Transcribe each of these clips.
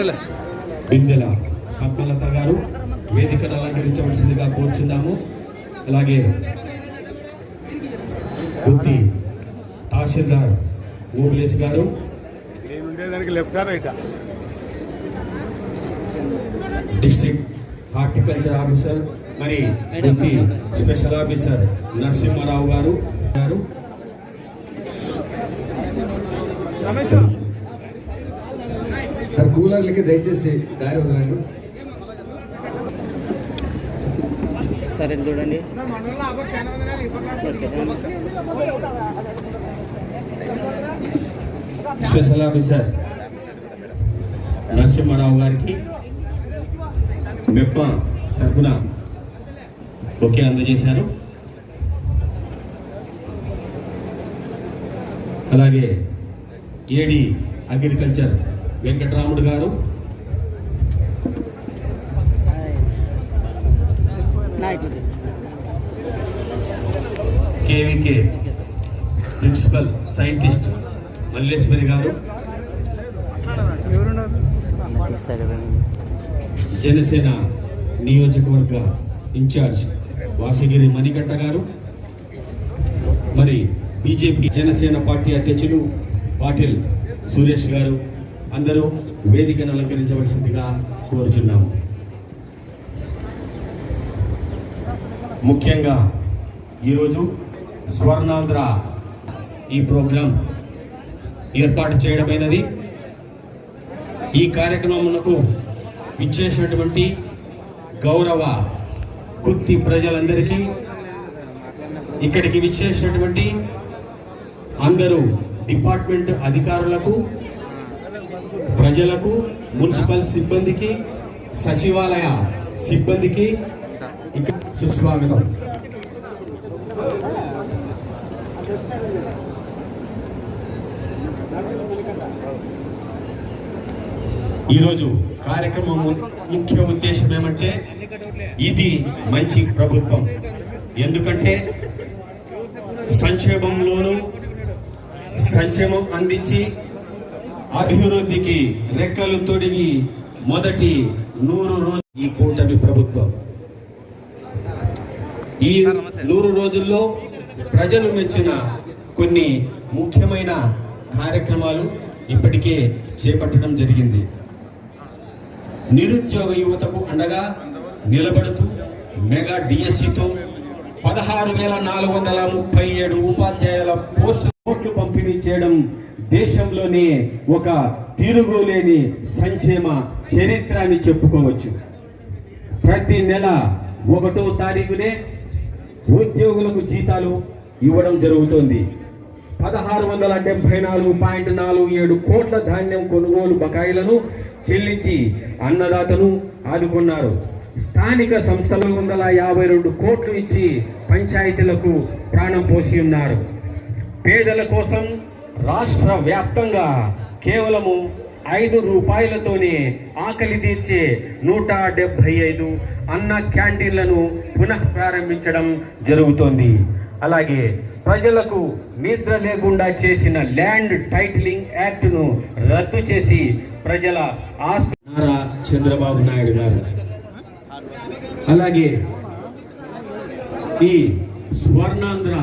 బిందెల పద్మలత గారు వేదికను అలంకరించవలసిందిగా కోరుచున్నాము. అలాగే గుత్తి తహసీల్దార్ ఓబ్లేస్ గారు. డిస్ట్రిక్ట్ హార్టికల్చర్ ఆఫీసర్ మరి గుత్తి స్పెషల్ ఆఫీసర్ నరసింహారావు గారు గారు. రమేష్? సార్ కూలర్లకి దయచేసి దారి వదలండి. సరే చూడండి. ఓకే స్పెషల్ ఆఫీసర్ నరసింహారావు గారికి మెప్ప తరపున ఒకే అందజేశారు. అలాగే ఏడి అగ్రికల్చర్ వెంకటరాముడు గారు. నా కేవీకే ప్రిన్సిపల్ సైంటిస్ట్ మల్లేశ్వరి గారు. జనసేన నియోజకవర్గ ఇన్ఛార్జ్ వాసగిరి మణికంఠ గారు. మరి బీజేపీ జనసేన పార్టీ అధ్యక్షులు పాటిల్ సురేష్ గారు. అందరూ వేదికను అలంకరించవలసిందిగా కోరుచున్నాము. ముఖ్యంగా ఈరోజు స్వర్ణాంధ్ర ఈ ప్రోగ్రాం ఏర్పాటు చేయడమైనది. ఈ కార్యక్రమమునకు ఇచ్చేసినటువంటి గౌరవ గుత్తి ప్రజలందరికీ ఇక్కడికి విచ్చేసినటువంటి అందరూ డిపార్ట్మెంట్ అధికారులకు ప్రజలకు మున్సిపల్ సిబ్బందికి సచివాలయ సిబ్బందికి ఇక సుస్వాగతం. ఈరోజు కార్యక్రమం ముఖ్య ఉద్దేశం ఏమంటే ఇది మంచి ప్రభుత్వం. ఎందుకంటే సంక్షేమంలోనూ సంక్షేమం అందించి అభివృద్ధికి రెక్కలు తొడిగి మొదటి నూరు రోజు ఈ కూటమి ప్రభుత్వం. ఈ నూరు రోజుల్లో ప్రజలు మెచ్చిన కొన్ని ముఖ్యమైన కార్యక్రమాలు ఇప్పటికే చేపట్టడం జరిగింది. నిరుద్యోగ యువతకు అండగా నిలబడుతూ మెగా డిఎస్సితో పదహారు వేల నాలుగు వందల ముప్పై ఏడు ఉపాధ్యాయుల పోస్టు కోట్లు పంపిణీ చేయడం దేశంలోనే ఒక తిరుగులేని సంక్షేమ చరిత్ర అని చెప్పుకోవచ్చు. ప్రతి నెల ఒకటో తారీఖునే ఉద్యోగులకు జీతాలు ఇవ్వడం జరుగుతోంది. పదహారు వందల డెబ్బై నాలుగు పాయింట్ నాలుగు ఏడు కోట్ల ధాన్యం కొనుగోలు బకాయిలను చెల్లించి అన్నదాతను ఆదుకున్నారు. స్థానిక సంస్థలు వందల యాభై రెండు కోట్లు ఇచ్చి పంచాయతీలకు ప్రాణం పోసి ఉన్నారు. పేదల కోసం రాష్ట్ర వ్యాప్తంగా కేవలము ఐదు రూపాయలతోనే ఆకలి తీర్చే నూట డెబ్బై ఐదు అన్న క్యాంటీన్లను పునః ప్రారంభించడం జరుగుతోంది. అలాగే ప్రజలకు నిద్ర లేకుండా చేసిన ల్యాండ్ టైటిలింగ్ యాక్ట్ను రద్దు చేసి ప్రజల ఆస్తి చంద్రబాబు నాయుడు గారు. అలాగే ఈ స్వర్ణాంధ్ర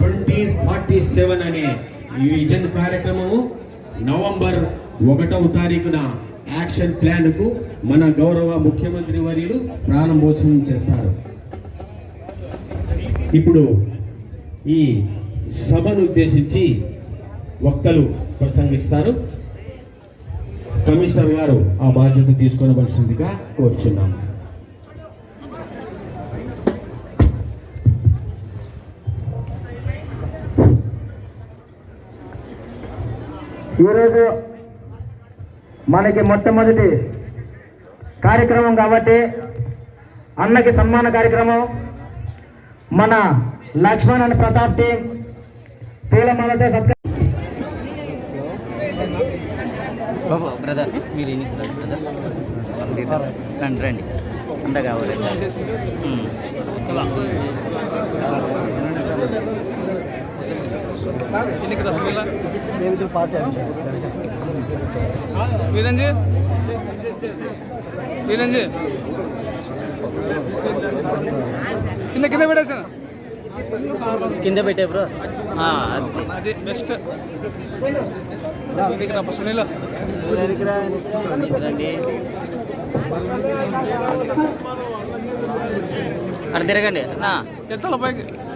ట్వంటీ ఫార్టీ సెవెన్ అనే ఈ విజన్ కార్యక్రమము నవంబర్ ఒకటవ తారీఖున యాక్షన్ ప్లాన్కు మన గౌరవ ముఖ్యమంత్రి వర్యులు ప్రారంభోత్సవం చేస్తారు. ఇప్పుడు ఈ సభను ఉద్దేశించి వక్తలు ప్రసంగిస్తారు. కమిషనర్ గారు ఆ బాధ్యత తీసుకోవలసిందిగా కోరుచున్నాము. ఈరోజు మనకి మొట్టమొదటి కార్యక్రమం కాబట్టి అన్నకి సన్మాన కార్యక్రమం మన లక్ష్మణ్ అండ్ ప్రతాప్ టీం పూలమాలతో సత్క బాబు బ్రదర్ మీరు ఎన్ని బ్రదర్ రండి రండి అంత కావాలి. ఎన్నిక రసగుల్లా వీరంజీ కింద కింద పెట్టేసాను కింద పెట్టే బ్రో ఆ, అది. బెస్ట్ సునీల అక్కడ తిరగండి ఎత్తాల పైకి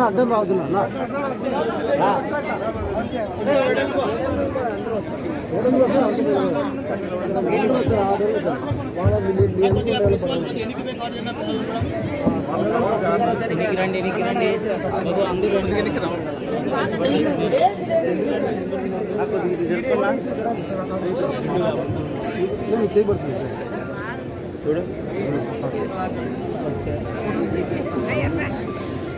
అన్న అర్థం రావుతున్నా ఎనికి రండి ఎనికి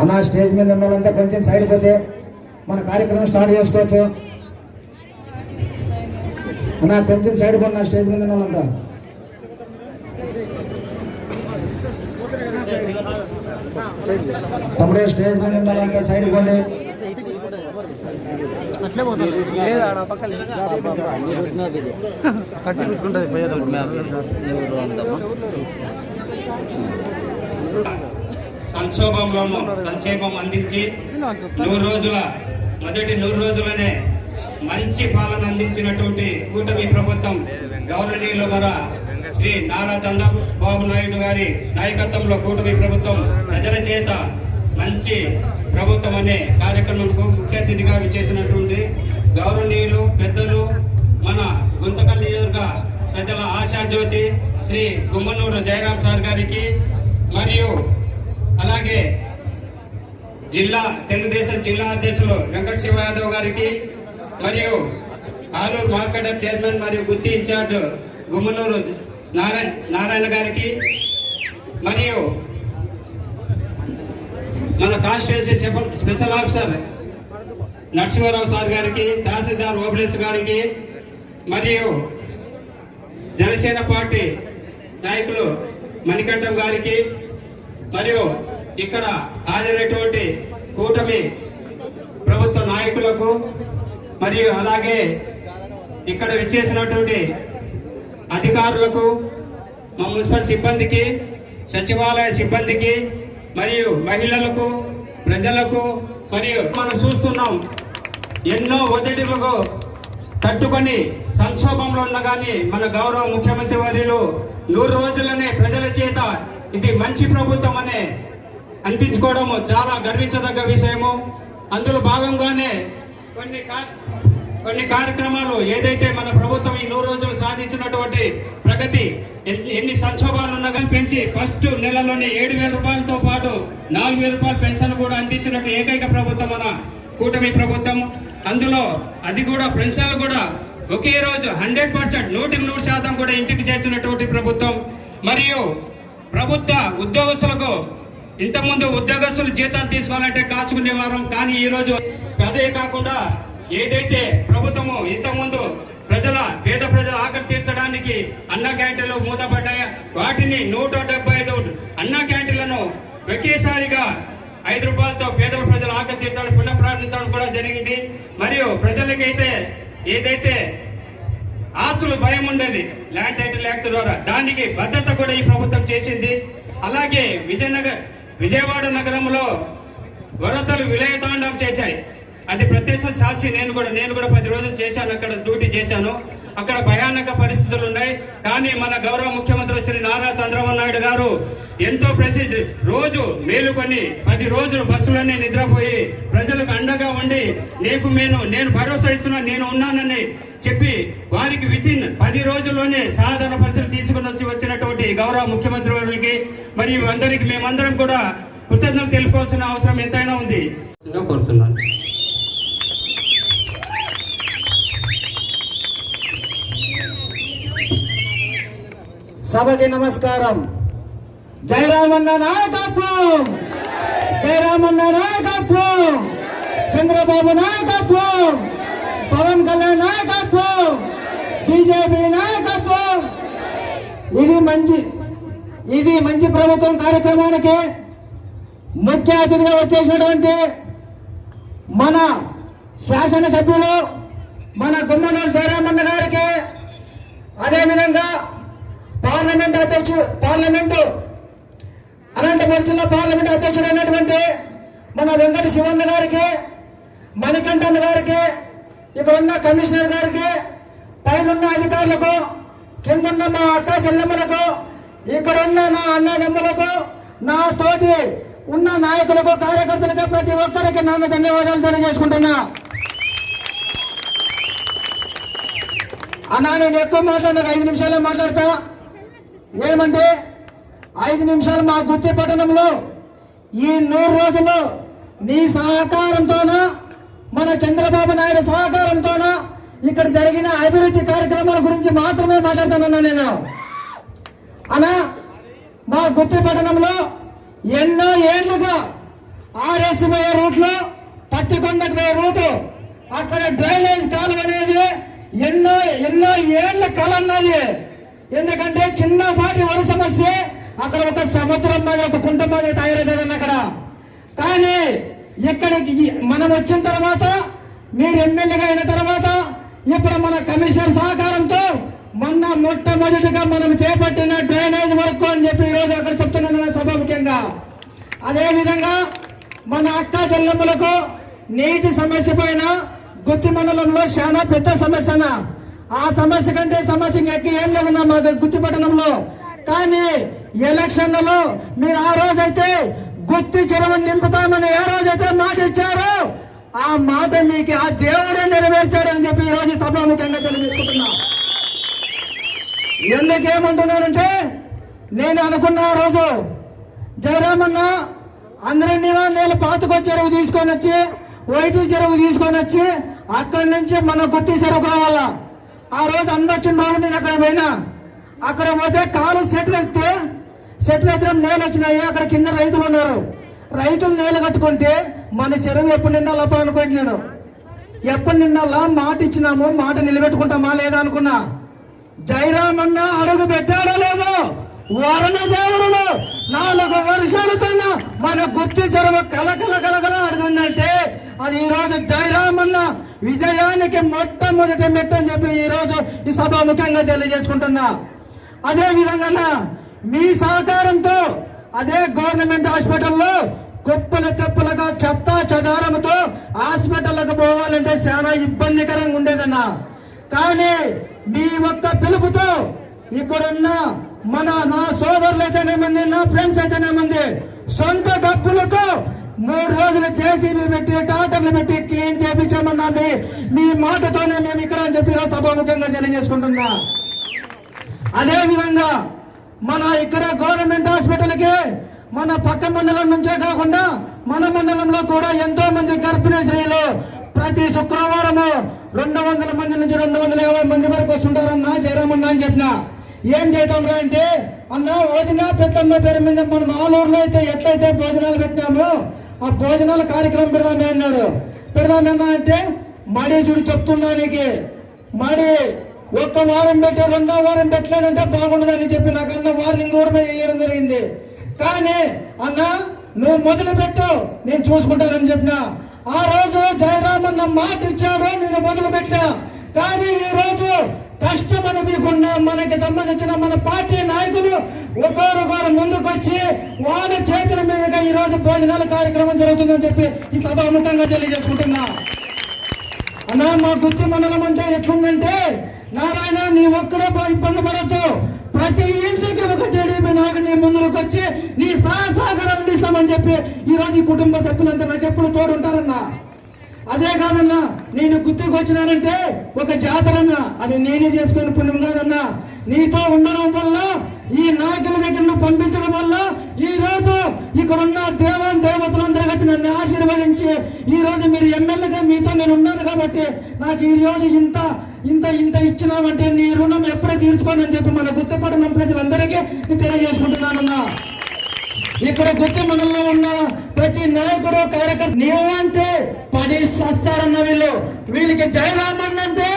అన్న స్టేజ్ మీద ఉన్న కొంచెం సైడ్ పోతే మన కార్యక్రమం స్టార్ట్ చేసుకోవచ్చు. అన్న కొంచెం సైడ్ పోన్న స్టేజ్ మీద ఉండాలంతా తమ్ముడే స్టేజ్ మీద ఉండాలంటే సైడ్ పోండి. కట్టి చూసుకుంటుంది సంక్షోభంలోనూ సంక్షేమం అందించి నూరు రోజుల మొదటి నూరు రోజులనే మంచి పాలన అందించినటువంటి కూటమి ప్రభుత్వం గౌరవనీయులు మన శ్రీ నారా చంద్రబాబు నాయుడు గారి నాయకత్వంలో కూటమి ప్రభుత్వం ప్రజల చేత మంచి ప్రభుత్వం అనే కార్యక్రమంకు ముఖ్య అతిథిగా విచ్చేసినటువంటి గౌరవనీయులు పెద్దలు మన గుంతకల్ నియోజక ప్రజల ఆశాజ్యోతి శ్రీ గుమ్మనూరు జయరాం సార్ గారికి మరియు అలాగే జిల్లా తెలుగుదేశం జిల్లా అధ్యక్షులు వెంకట శివ యాదవ్ గారికి మరియు ఆలూరు మార్కెట్ చైర్మన్ మరియు గుత్తి ఇన్ఛార్జ్ గుమ్మనూరు నారాయణ నారాయణ గారికి మరియు మన constituency special officer Narasimharao sir గారికి తహసీల్దార్ ఓబ్లేస్ గారికి మరియు జనసేన పార్టీ నాయకులు మణికంఠం గారికి మరియు ఇక్కడ హాజరైనటువంటి కూటమి ప్రభుత్వ నాయకులకు మరియు అలాగే ఇక్కడ విచ్చేసినటువంటి అధికారులకు మా మున్సిపల్ సిబ్బందికి సచివాలయ సిబ్బందికి మరియు మహిళలకు ప్రజలకు మరియు మనం చూస్తున్నాం ఎన్నో ఒత్తిడిలకు తట్టుకొని సంక్షోభంలో ఉన్న కానీ మన గౌరవ ముఖ్యమంత్రి వారిలో నూరు రోజులనే ప్రజల చేత ఇది మంచి ప్రభుత్వం అనే అనిపించుకోవడము చాలా గర్వించదగ్గ విషయము. అందులో భాగంగానే కొన్ని కొన్ని కార్యక్రమాలు ఏదైతే మన ప్రభుత్వం ఈ నూరు రోజులు సాధించినటువంటి ప్రగతి ఎన్ని- ఎన్ని సంక్షోభాలు ఉన్నా కానీ పెంచి ఫస్ట్ నెలలోనే ఏడు వేల రూపాయలతో పాటు నాలుగు వేల రూపాయల పెన్షన్ కూడా అందించినట్టు ఏకైక ప్రభుత్వం మన కూటమి ప్రభుత్వం. అందులో అది కూడా పెన్షన్లు కూడా ఒకే రోజు హండ్రెడ్ పర్సెంట్ నూటికి నూరు శాతం కూడా ఇంటికి చేర్చినటువంటి ప్రభుత్వం. మరియు ప్రభుత్వ ఉద్యోగస్తులకు ఇంతకుముందు ఉద్యోగస్తులు జీతాలు తీసుకోవాలంటే కాచుకునేవారం కానీ ఈ రోజు అదే కాకుండా ఏదైతే ప్రభుత్వము ఇంతకుముందు ప్రజల పేద ప్రజల ఆకలి తీర్చడానికి అన్న క్యాంటీన్లు మూతపడ్డాయో వాటిని నూట డెబ్బై ఐదు అన్న క్యాంటీన్లను ఒకేసారిగా ఐదు రూపాయలతో పేదల ప్రజల ఆకలి తీర్చడానికి పునఃప్రారంభించడం కూడా జరిగింది. మరియు ప్రజలకైతే ఏదైతే ఆస్తులు భయం ఉండేది ల్యాండ్ టైటిల్ యాక్ట్ ద్వారా దానికి భద్రత కూడా ఈ ప్రభుత్వం చేసింది. అలాగే విజయనగర్ విజయవాడ నగరంలో వరదలు విలయతాండం చేశాయి. అది ప్రత్యక్ష సాక్షి. నేను కూడా నేను కూడా పది రోజులు చేశాను. అక్కడ డ్యూటీ చేశాను. అక్కడ భయానక పరిస్థితులు ఉన్నాయి. కానీ మన గౌరవ ముఖ్యమంత్రి శ్రీ నారా చంద్రబాబు నాయుడు గారు ఎంతో ప్రతి రోజు మేలుకొని పది రోజులు బస్సులన్నీ నిద్రపోయి ప్రజలకు అండగా ఉండి నీకు నేను నేను భరోసా ఇస్తున్నా నేను ఉన్నానని చెప్పి వారికి వితిన్ పది రోజుల్లోనే సాధారణ పరిస్థితులు తీసుకుని వచ్చి వచ్చినటువంటి గౌరవ ముఖ్యమంత్రి వారికి మరియు అందరికి మేమందరం కూడా కృతజ్ఞతలు తెలుపుకోవాల్సిన అవసరం ఎంతైనా ఉంది. కోరుతున్నాను. సభకి నమస్కారం. జయరామన్న నాయకత్వం! జయరామన్న నాయకత్వం! చంద్రబాబు నాయకత్వం! పవన్ కళ్యాణ్ నాయకత్వం! బీజేపీ నాయకత్వం! ఇది మంచి ఇది మంచి ప్రభుత్వం కార్యక్రమానికి ముఖ్య అతిథిగా వచ్చేసినటువంటి మన శాసనసభ్యులు మన గుమ్మనూరు జయరామన్న గారికి అదేవిధంగా పార్లమెంట్ అధ్యక్షుడు పార్లమెంటు అనంతపురం జిల్లా పార్లమెంట్ అధ్యక్షుడు అయినటువంటి మన వెంకట శివన్న గారికి మణికంఠన్ గారికి ఇక్కడ ఉన్న కమిషనర్ గారికి పైన అధికారులకు కిందన్న మా అక్క చెల్లెమ్మలకు ఇక్కడ ఉన్న నా అన్నదమ్ములకు నా తోటి ఉన్న నాయకులకు కార్యకర్తలకు ప్రతి ఒక్కరికి నన్ను ధన్యవాదాలు తెలియజేసుకుంటున్నా. అన్నా నేను ఎక్కువ మాట్లాడిన ఐదు నిమిషాల్లో మాట్లాడతా. ఏమంటే ఐదు నిమిషాలు మా గుత్తి పట్టణంలో ఈ నూరు రోజులు మీ సహకారంతోన మన చంద్రబాబు నాయుడు సహకారంతోన ఇక్కడ జరిగిన అభివృద్ధి కార్యక్రమాల గురించి మాత్రమే మాట్లాడుతున్నాను నేను. అలా మా గుత్తి పట్టణంలో ఎన్నో ఏళ్ళుగా ఆర్ఎస్ పోయే రూట్లో పత్తికొండకు పోయే రూటు అక్కడ డ్రైనేజ్ కాలం అనేది ఎన్నో ఎన్నో ఏళ్ళ కళ అన్నది ఎందుకంటే చిన్నపాటి వరుస సమస్య అక్కడ ఒక సముద్రం మాదిరి ఒక కుంట మాదిరి తయారవుతుందన్న అక్కడ. కానీ ఇక్కడికి మనం వచ్చిన తర్వాత మీరు ఎమ్మెల్యేగా అయిన తర్వాత ఇప్పుడు మన కమిషనర్ సహకారంతో మొన్న మొట్టమొదటిగా మనం చేపట్టిన డ్రైనేజ్ వర్క్ అని చెప్పి ఈరోజు అక్కడ చెప్తున్నాను నా సభ ముఖ్యంగా. మన అక్క చెల్లెమ్మలకు నీటి సమస్య పైన గుత్తి మండలంలో చాలా పెద్ద సమస్యన ఆ సమస్య కంటే సమస్య ఇంకెక్కి ఏం లేదన్నా మా గుత్తి పట్టణంలో. కానీ ఎలక్షన్లలో మీరు ఆ రోజైతే గుత్తి చెరువుని నింపుతామని ఏ రోజైతే మాట ఇచ్చారో ఆ మాట మీకు ఆ దేవుడే నెరవేర్చాడని చెప్పి ఈ రోజు ముఖ్యంగా తెలియజేసుకుంటున్నా. ఎందుకేమంటున్నానంటే నేను అనుకున్న ఆ రోజు జయరామన్న అందరినీ నేను పాతకో చెరువు తీసుకొని వచ్చి వైటి చెరువు తీసుకొని వచ్చి అక్కడి నుంచి మన గుత్తి చెరువుకు రావాలా ఆ రోజు అందరు వచ్చిన రోజు నేను అక్కడ పోయినా. అక్కడ పోతే కాలు సెటిల్ ఎత్తే సెటిల్ అయితే నేలు వచ్చినాయి. అక్కడ కింద రైతులు ఉన్నారు. రైతులు నేలు కట్టుకుంటే మన చెరువు ఎప్పుడు నిండాలప్ప అనుకోండి నేను ఎప్పటి నిండాలా? మాట ఇచ్చినాము మాట నిలబెట్టుకుంటామా లేదా అనుకున్నా. జయరామన్న అడుగు పెట్టాడో లేదో వరుణ దేవుడు నాలుగు వర్షాలతోన మన గుత్తి చెరువు కలకల కలకల ఆడుతుందంటే అది ఈ రోజు జయరామన్న విజయానికి మొట్టమొదటి మెట్టు అని చెప్పి ఈ సభ ఈ తెలియజేసుకుంటున్నా. అదే విధంగా మీ సహకారంతో అదే గవర్నమెంట్ హాస్పిటల్లో కుప్పల తెప్పలుగా చెత్త చెదారంతో హాస్పిటల్కి పోవాలంటే చాలా ఇబ్బందికరంగా ఉండేదన్నా. కానీ మీ ఒక్క పిలుపుతో ఇక్కడున్న మన నా సోదరులు అయితేనేమంది నా ఫ్రెండ్స్ అయితేనేమంది సొంత డబ్బులతో మూడు రోజులు జేసీబీ పెట్టి టాటర్లు పెట్టి క్లీన్ చేపించామన్నా మీ మీ మాటతోనే మేము ఇక్కడ అని చెప్పి సభాముఖంగా తెలియజేసుకుంటున్నా. అదే విధంగా మన ఇక్కడ గవర్నమెంట్ హాస్పిటల్కి మన పక్క మండలం నుంచే కాకుండా మన మండలంలో కూడా ఎంతో మంది గర్భిణీ స్త్రీలు ప్రతి శుక్రవారము రెండు వందల మంది నుంచి రెండు వందల యాభై మంది వరకు వస్తుంటారన్న జయరామన్న అని చెప్పిన. ఏం చేద్దాం రా అంటే అన్న వదిన పెద్దమ్మ పేరు మీద మనం ఆలూరులో అయితే ఎట్లయితే భోజనాలు పెట్టినామో ఆ భోజనాల కార్యక్రమం పెడదామే అన్నాడు. పెడదామే అంటే మడి చూడు చెప్తున్నా నీకు. మరి ఒక్క వారం పెట్టి రెండో వారం పెట్టలేదంటే బాగుండదని చెప్పి నాకు అన్న వార్నింగ్ కూడా వేయడం జరిగింది. కానీ అన్న నువ్వు మొదలు పెట్టు నేను చూసుకుంటానని చెప్పిన. ఆ రోజు జయరామన్న మాట ఇచ్చాడు నేను మొదలు పెట్టా. కానీ ఈ రోజు కష్టం అనిపించకుండా మనకి సంబంధించిన మన పార్టీ నాయకులు ఒకరొకరు ముందుకొచ్చి వాళ్ళ చేతుల మీదుగా ఈ రోజు భోజనాల కార్యక్రమం జరుగుతుందని చెప్పి ఈ సభాముఖంగా తెలియజేసుకుంటున్నా. అన్నా మా గుత్తి మండలం అంటే ఎట్లుందంటే నారాయణ నీ ఒక్కడే ఇబ్బంది పడద్దు. ప్రతి ఇంటికి ఒక టీడీపీ నాయకుడు నీ ముందుకు వచ్చి నీ సహసహకారం తీస్తామని చెప్పి ఈ రోజు ఈ కుటుంబ సభ్యులంతా నాకు ఎప్పుడు తోడుంటారన్నా. అదే కాదన్నా నేను గుర్తుకు వచ్చినానంటే ఒక జాతర అన్నా అది నేనే చేసుకుని పుణ్యం కాదన్నా. నీతో ఉండడం వల్ల ఈ నాయకుల దగ్గర నువ్వు పంపించడం వల్ల ఈ రోజు ఇక్కడ ఉన్న దేవాన్ దేవతలందరూ వచ్చి నన్ను ఆశీర్వదించి ఈ రోజు మీరు ఎమ్మెల్యేగా మీతో నేను ఉన్నాను కాబట్టి నాకు ఈ రోజు ఇంత ఇంత ఇంత ఇచ్చినామంటే నీ రుణం ఎప్పుడే తీర్చుకోనని చెప్పి మన గుర్తుపడిన ప్రజలందరికీ నేను తెలియజేసుకుంటున్నానన్నా. ఇక్కడ గుత్తి మండలంలో ఉన్న ప్రతి నాయకుడు కార్యకర్త నీవంటే పని సస్తారన్న వీళ్ళు. వీళ్ళకి జయరామన్న అంటే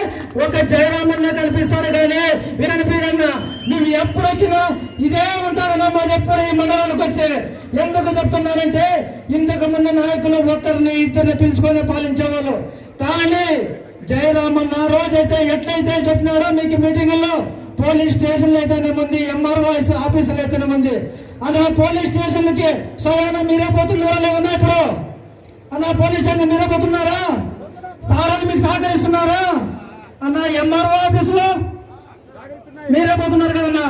ఒక జయరామన్న కల్పిస్తాడు కానీ వీరనిపిదన్న నువ్వు ఎప్పుడు వచ్చినా ఇదే ఉంటారన్నా మాది ఎప్పుడు ఈ మండలానికి వస్తే ఎందుకు చెప్తున్నానంటే ఇంతకు ముందు నాయకులు ఒక్కరిని ఇద్దరిని పిలుచుకొని పాలించేవాళ్ళు. కానీ జయరామన్న రోజైతే ఎట్లయితే చెప్పినాడో మీకు మీటింగుల్లో పోలీస్ స్టేషన్లు అయితేనేముంది ఎంఆర్ఓ ఆఫీసులు అయితేనేముంది. అన్న పోలీస్ స్టేషన్లకి సోయానా మీరే పోతున్నారా లేదన్నా ఇప్పుడు? అన్న పోలీస్ స్టేషన్ మీరే పోతున్నారా? సారాలు మీకు సహకరిస్తున్నారా? అన్న ఎంఆర్ఓ ఆఫీసులో మీరే పోతున్నారు కదన్నా.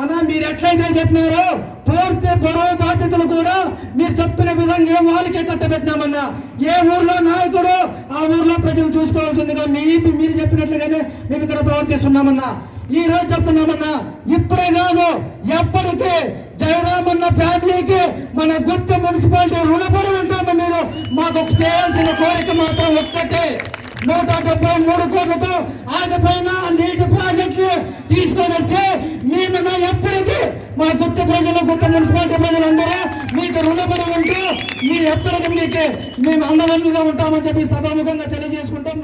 అన్న మీరు ఎట్లయితే చెప్పినారో పూర్తి బరువు బాధ్యతలు కూడా మీరు చెప్పిన విధంగా వాళ్ళకే కట్టబెట్టినామన్నా. ఏ ఊర్లో నాయకుడు ఆ ఊర్లో ప్రజలు చూసుకోవాల్సిందిగా మీ మీరు చెప్పినట్లుగానే మేము ఇక్కడ ప్రవర్తిస్తున్నామన్నా. ఈ రోజు చెప్తున్నామన్నా ఇప్పుడే కాదు ఎప్పటికీ జయరామన్న ఫ్యామిలీకి మన గుర్తు మున్సిపాలిటీ రుణపడి ఉంటాము మీరు. మాకు చేయాల్సిన కోరిక మాత్రం ఒక్కటే. నూట డెబ్బై మూడు కోట్లతో ఆగిపోయిన నీటి ప్రాజెక్ట్ తీసుకొని వస్తే మేము ఎప్పటికీ మా గుత్త ప్రజలు గుత్త మున్సిపాలిటీ ప్రజలందరూ మీకు రుణపడి ఉంటూ మీరు ఎప్పటికీ మీకు మేము అండదండగా ఉంటామని చెప్పి సభాముఖంగా తెలియజేసుకుంటాం.